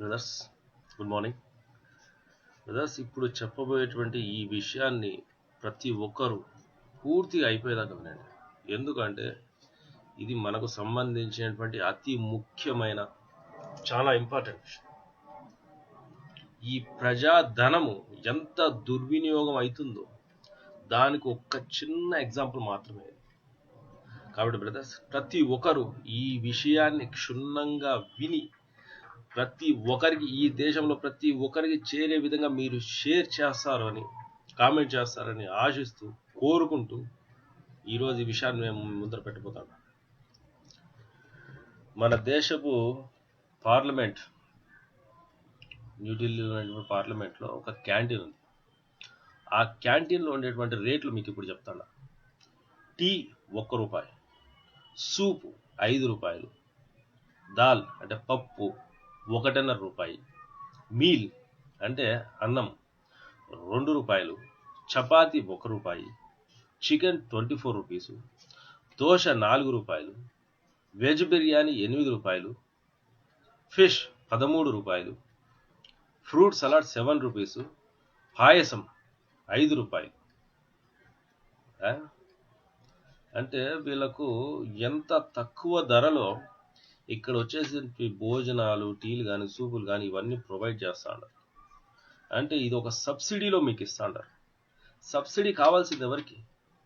Brothers good morning brothers ఇప్పుడు చెప్పబోయేటువంటి ఈ విషయాన్ని ప్రతి ఒక్కరూ పూర్తిగా అయిపోయేదాకా వినండి. ఎందుకంటే ఇది మనకు సంబంధించినటువంటి అతి ముఖ్యమైన చాలా ఇంపార్టెంట్ విషయం. ఈ ప్రజాధనము ఎంత దుర్వినియోగం అవుతుందో దానికి ఒక్క చిన్న ఎగ్జాంపుల్ మాత్రమే. కాబట్టి బ్రదర్స్ ప్రతి ఒక్కరు ఈ విషయాన్ని క్షుణ్ణంగా విని ప్రతి ఒక్కరికి ఈ దేశంలో ప్రతి ఒక్కరికి చేరే విధంగా మీరు షేర్ చేస్తారు అని కామెంట్ చేస్తారని ఆశిస్తూ కోరుకుంటూ ఈరోజు ఈ విషయాన్ని మేము ముందర పెట్టబోతాం. మన దేశపు పార్లమెంట్ న్యూఢిల్లీలో ఉన్నటువంటి పార్లమెంట్లో ఒక క్యాంటీన్ ఉంది. ఆ క్యాంటీన్లో ఉండేటువంటి రేట్లు మీకు ఇప్పుడు చెప్తాను. టీ ఒక్క రూపాయి సూపు ఐదు రూపాయలు దాల్ అంటే పప్పు ఒకటిన్నర రూపాయి మీల్ అంటే అన్నం రెండు రూపాయలు చపాతి ఒక రూపాయి chicken twenty four rupees dosa నాలుగు రూపాయలు వెజ్ బిర్యానీ ఎనిమిది రూపాయలు ఫిష్ పదమూడు రూపాయలు ఫ్రూట్ సలాడ్ సెవెన్ రూపీసు పాయసం ఐదు రూపాయలు. అంటే వీళ్ళకు ఎంత తక్కువ ధరలో ఇక్కడ వచ్చేసి భోజనాలు టీలు కానీ సూపులు కానీ ఇవన్నీ ప్రొవైడ్ చేస్తాడు అంటే ఇది ఒక సబ్సిడీలో మీకు ఇస్తాండారు. సబ్సిడీ కావాల్సింది ఎవరికి?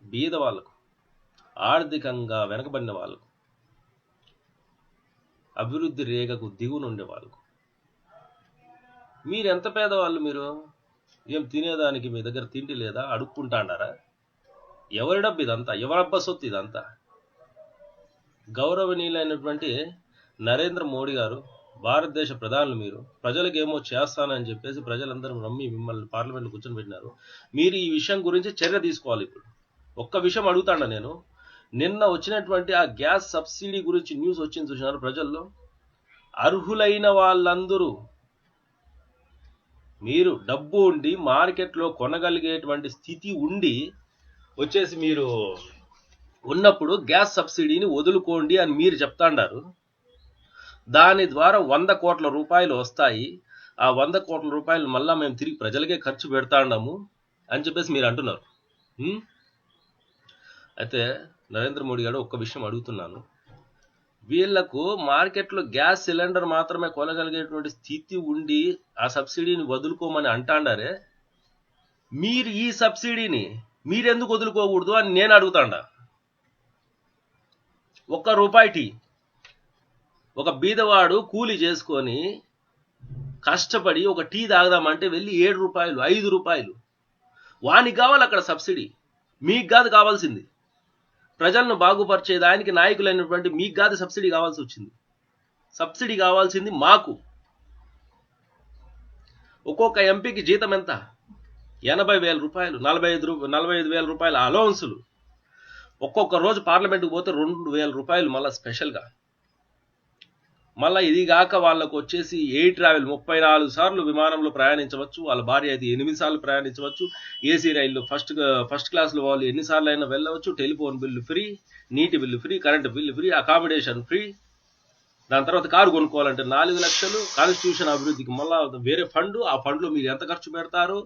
బీద వాళ్ళకు ఆర్థికంగా వెనకబడిన వాళ్ళకు అభివృద్ధి రేఖకు దిగున ఉండే వాళ్ళకు. మీరు ఎంత పేదవాళ్ళు మీరు? ఏం తినేదానికి మీ దగ్గర తిండి లేదా? అడుక్కుంటాండారా? ఎవరి డబ్బు ఇదంతా? ఎవరబ్బ సొత్తు ఇదంతా? గౌరవనీయులైనటువంటి నరేంద్ర మోడీ గారు భారతదేశ ప్రధానులు మీరు ప్రజలకు ఏమో చేస్తానని చెప్పేసి ప్రజలందరూ నమ్మి మిమ్మల్ని పార్లమెంట్లో కూర్చొని పెట్టినారు మీరు ఈ విషయం గురించి చర్య తీసుకోవాలి ఇప్పుడు. ఒక్క విషయం అడుగుతాను నేను. నిన్న వచ్చినటువంటి ఆ గ్యాస్ సబ్సిడీ గురించి న్యూస్ వచ్చింది చూసినారు ప్రజల్లో? అర్హులైన వాళ్ళందరూ మీరు డబ్బు ఉండి మార్కెట్లో కొనగలిగేటువంటి స్థితి ఉండి వచ్చేసి మీరు ఉన్నప్పుడు గ్యాస్ సబ్సిడీని వదులుకోండి అని మీరు చెప్తాండారు. దాని ద్వారా వంద కోట్ల రూపాయలు వస్తాయి. ఆ వంద కోట్ల రూపాయలు మళ్ళా మేము తిరిగి ప్రజలకే ఖర్చు పెడతాండాము అని చెప్పేసి మీరు అంటున్నారు. అయితే నరేంద్ర మోడీ గారు ఒక్క విషయం అడుగుతున్నాను. వీళ్ళకు మార్కెట్లో గ్యాస్ సిలిండర్ మాత్రమే కొనగలిగేటువంటి స్థితి ఉండి ఆ సబ్సిడీని వదులుకోమని అంటాండారే. మీరు ఈ సబ్సిడీని మీరెందుకు వదులుకోకూడదు అని నేను అడుగుతాండా. ఒక్క రూపాయి టీ. ఒక బీదవాడు కూలి చేసుకొని కష్టపడి ఒక టీ తాగదామంటే వెళ్ళి ఏడు రూపాయలు ఐదు రూపాయలు. వానికి కావాలి అక్కడ సబ్సిడీ. మీకు కాదు కావాల్సింది. ప్రజలను బాగుపరిచే దానికి నాయకులైనటువంటి మీకు కాదు సబ్సిడీ కావాల్సి వచ్చింది. సబ్సిడీ కావాల్సింది మాకు. ఒక్కొక్క ఎంపీకి జీతం ఎంత? ఎనభై వేల రూపాయలు నలభై ఐదు రూపాయలు నలభై ఐదు వేల రూపాయల అలౌన్సులు ఒక్కొక్క రోజు పార్లమెంట్కి పోతే రెండు వేల రూపాయలు మళ్ళీ స్పెషల్గా మళ్ళీ ఇది కాక వాళ్ళకు వచ్చేసి ఎయిర్ ట్రావెల్ ముప్పై నాలుగు సార్లు విమానంలో ప్రయాణించవచ్చు వాళ్ళ భార్య అయితే ఎనిమిది సార్లు ప్రయాణించవచ్చు ఏసీ రైల్లో ఫస్ట్ ఫస్ట్ క్లాస్లో వాళ్ళు ఎన్నిసార్లు అయినా వెళ్ళవచ్చు టెలిఫోన్ బిల్లు ఫ్రీ నీటి bill free current bill free accommodation free. దాని తర్వాత కారు కొనుక్కోవాలంటే నాలుగు లక్షలు కాన్స్టిట్యూషన్ అభివృద్ధికి మళ్ళీ వేరే ఫండ్ ఆ ఫండ్లో మీరు ఎంత ఖర్చు పెడతారు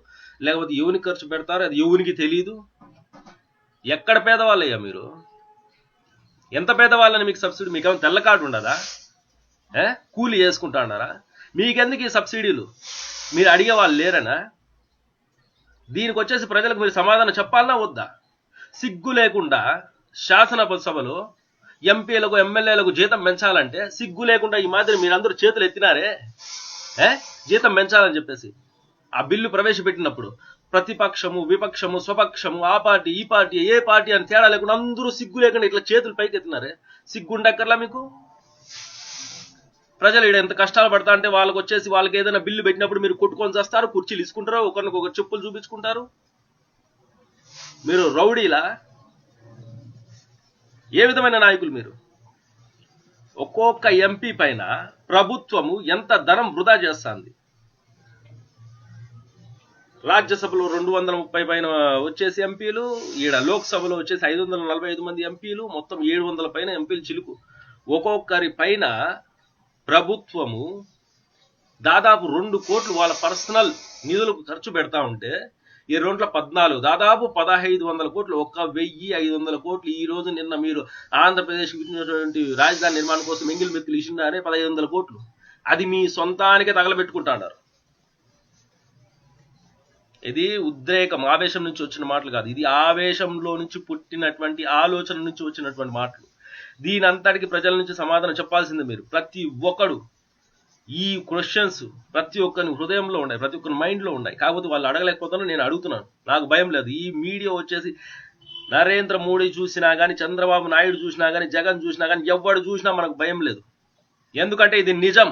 లేకపోతే ఎవరికి ఖర్చు పెడతారు అది ఎవరికి తెలియదు ఎక్కడ పేదవాళ్ళయ్యా మీరు? ఎంత పేదవాళ్ళని మీకు సబ్సిడీ మీకు ఏమైనా తెల్ల కార్డు ఉండదా? కూలి చేసుకుంటా అన్నారా? మీకెందుకు ఈ సబ్సిడీలు? మీరు అడిగే వాళ్ళు లేరనా? దీనికి వచ్చేసి ప్రజలకు మీరు సమాధానం చెప్పాలన్నా వద్దా? సిగ్గు లేకుండా శాసన సభలో ఎంపీలకు ఎమ్మెల్యేలకు జీతం పెంచాలంటే సిగ్గు లేకుండా ఈ మాదిరి మీరందరూ చేతులు ఎత్తినారే? జీతం పెంచాలని చెప్పేసి. ఆ బిల్లు ప్రవేశపెట్టినప్పుడు ప్రతిపక్షము విపక్షము స్వపక్షము ఆ పార్టీ ఈ పార్టీ ఏ పార్టీ అని తేడా లేకుండా అందరూ సిగ్గు లేకుండా ఇట్లా చేతులు పైకి ఎత్తినారే సిగ్గు ఉండక్కర్లా మీకు? ప్రజలు ఇక్కడ ఎంత కష్టాలు పడతా అంటే వాళ్ళకి వచ్చేసి వాళ్ళకి ఏదైనా బిల్లు పెట్టినప్పుడు మీరు కొట్టుకొని చేస్తారు కుర్చీలు ఇసుకుంటారు ఒకరిని ఒక చెప్పులు చూపించుకుంటారు. మీరు రౌడీలా? ఏ విధమైన నాయకులు మీరు? ఒక్కొక్క ఎంపీ పైన ప్రభుత్వము ఎంత ధనం వృధా చేస్తుంది? రాజ్యసభలో రెండు వందల ముప్పై పైన వచ్చేసి ఎంపీలు ఈడ లోక్సభలో వచ్చేసి ఐదు వందల నలభై ఐదు మంది ఎంపీలు మొత్తం ఏడు వందల పైన ఎంపీలు చిలుకు. ఒక్కొక్కరి పైన ప్రభుత్వము దాదాపు రెండు కోట్లు వాళ్ళ పర్సనల్ నిధులకు ఖర్చు పెడతా ఉంటే ఈ రెండుల పద్నాలుగు దాదాపు పదహైదు వందల కోట్లు ఒక్క వెయ్యి ఐదు వందల కోట్లు. ఈ రోజు నిన్న మీరు ఆంధ్రప్రదేశ్ ఇచ్చినటువంటి రాజధాని నిర్మాణం కోసం ఎంగిల్ మెత్తులు ఇచ్చినారే పదహైదు వందల కోట్లు. అది మీ సొంతానికే తగలబెట్టుకుంటున్నారు ఇది ఉద్రేకం ఆవేశం నుంచి వచ్చిన మాటలు కాదు. ఇది ఆవేశంలో నుంచి పుట్టినటువంటి ఆలోచన నుంచి వచ్చినటువంటి మాటలు. దీని అంతటికి ప్రజల నుంచి సమాధానం చెప్పాల్సిందే మీరు. ప్రతి ఒక్కడు ఈ క్వశ్చన్స్ ప్రతి ఒక్కరి హృదయంలో ఉన్నాయి ప్రతి ఒక్కరి మైండ్లో ఉన్నాయి. కాకపోతే వాళ్ళు అడగలేకపోతాను నేను అడుగుతున్నాను. నాకు భయం లేదు. ఈ మీడియా వచ్చేసి నరేంద్ర మోడీ చూసినా కానీ చంద్రబాబు నాయుడు చూసినా కానీ జగన్ చూసినా కానీ ఎవడు చూసినా మనకు భయం లేదు. ఎందుకంటే ఇది నిజం.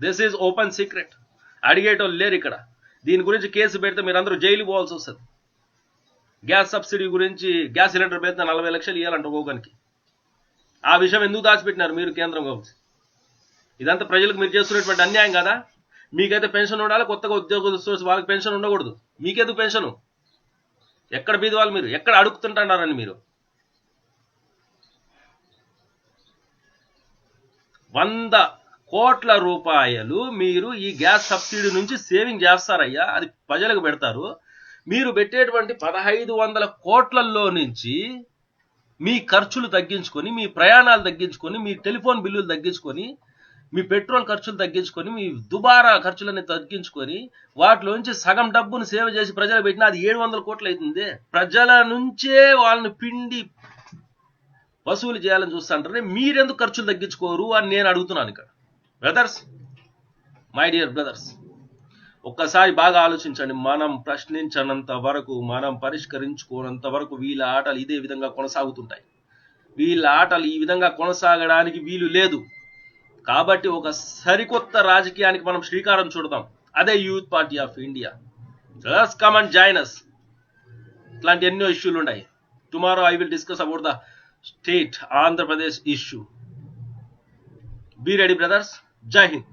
దిస్ ఈజ్ ఓపెన్ సీక్రెట్ అడిగేటోళ్ళు లేరు ఇక్కడ. దీని గురించి కేసు పెడితే మీరందరూ జైలు పోవాల్సి వస్తుంది. గ్యాస్ సబ్సిడీ గురించి గ్యాస్ సిలిండర్ పెడితే నలభై లక్షలు ఇవ్వాలంట ఒక్కొక్కరికి ఆ విషయం ఎందుకు దాచిపెట్టినారు మీరు కేంద్రం కావచ్చు ఇదంతా ప్రజలకు మీరు చేస్తున్నటువంటి అన్యాయం కదా? మీకైతే పెన్షన్ ఉండాలి? కొత్తగా ఉద్యోగం వాళ్ళకి పెన్షన్ ఉండకూడదు. మీకెందుకు పెన్షన్? ఎక్కడ బీది వాళ్ళు మీరు? ఎక్కడ అడుగుతుంటున్నారని మీరు? వంద కోట్ల రూపాయలు మీరు ఈ గ్యాస్ సబ్సిడీ నుంచి సేవింగ్ చేస్తారయ్యా. అది ప్రజలకు పెడతారు. మీరు పెట్టేటువంటి పదహైదు వందల కోట్లలో నుంచి మీ ఖర్చులు తగ్గించుకొని మీ ప్రయాణాలు తగ్గించుకొని మీ టెలిఫోన్ బిల్లులు తగ్గించుకొని మీ పెట్రోల్ ఖర్చులు తగ్గించుకొని మీ దుబారా ఖర్చులని తగ్గించుకొని వాటిలోంచి సగం డబ్బును సేవ చేసి ప్రజలు పెట్టినా అది ఏడు వందల కోట్లు అవుతుంది. ప్రజల నుంచే వాళ్ళని పిండి వసూలు చేయాలని చూస్తుంటారని మీరెందుకు ఖర్చులు తగ్గించుకోరు అని నేను అడుగుతున్నాను ఇక్కడ. బ్రదర్స్ మై డియర్ బ్రదర్స్ ఒక్కసారి బాగా ఆలోచించండి. మనం ప్రశ్నించనంత వరకు మనం పరిష్కరించుకోనంత వరకు వీళ్ళ ఆటలు ఇదే విధంగా కొనసాగుతుంటాయి. వీళ్ళ ఆటలు ఈ విధంగా కొనసాగడానికి వీలు లేదు. కాబట్టి ఒక సరికొత్త రాజకీయానికి మనం శ్రీకారం చూడదాం. అదే youth party of India. Just come and join us ఇట్లాంటి ఎన్నో ఇష్యూలు ఉన్నాయి. Tomorrow I will discuss about the state Andhra Pradesh issue be ready brothers జై హింద్